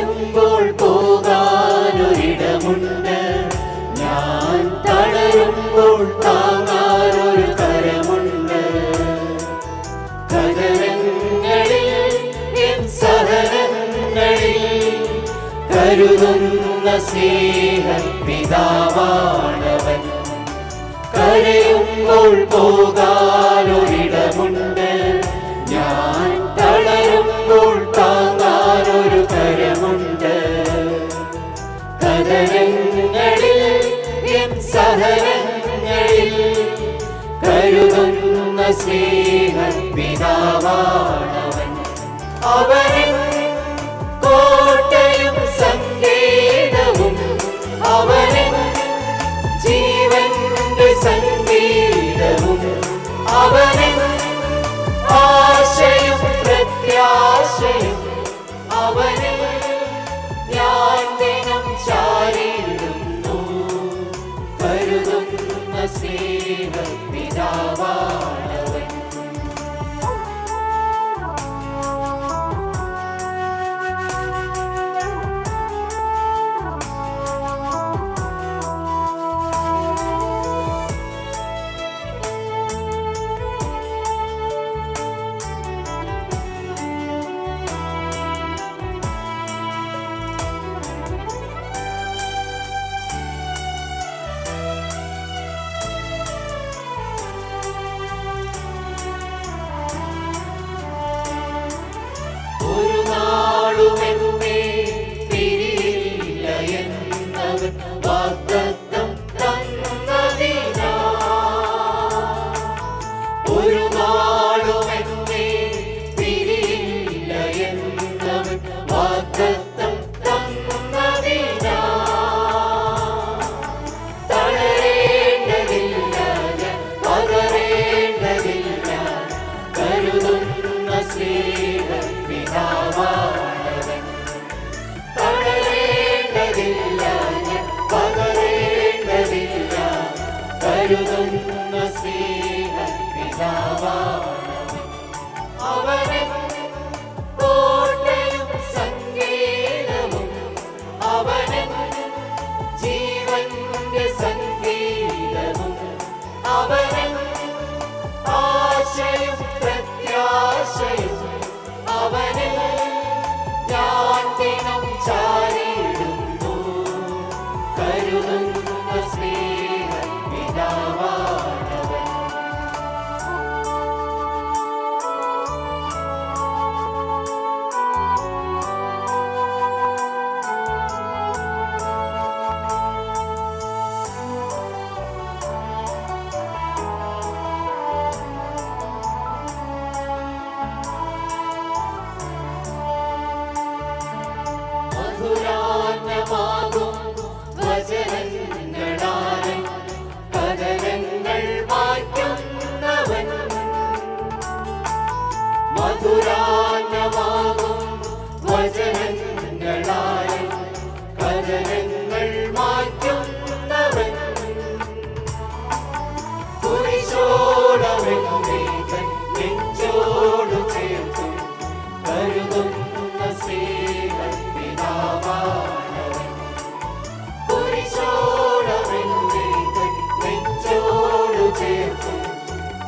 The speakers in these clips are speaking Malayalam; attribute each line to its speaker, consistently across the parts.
Speaker 1: പറയുമ്പോൾ പോകാനൊരിടമുണ്ട്. ഞാൻ തളരുമ്പോൾ താങ്ങാനൊരു കരമുണ്ട്. കഥനങ്ങളിൽ എൻ സഹനങ്ങളിൽ കരുതുന്ന സ്നേഹപിതാവാണവൻ കരയുമ്പോൾ പോകാനൊരിടമുണ്ട്. ഞാൻ തളരും കരുതുന്ന സ്നേഹ പിതാവാണവൻ. അവരെ കരുതുന്ന സ്നേഹ പിതാവാണ് അവർ Now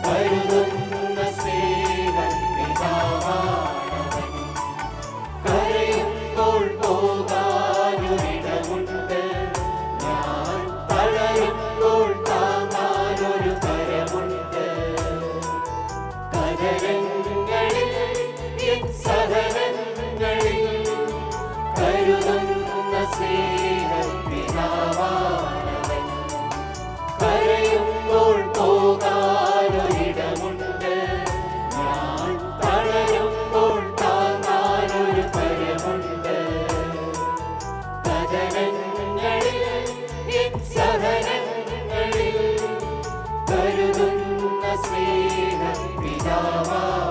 Speaker 1: വരുന്നു Sarah.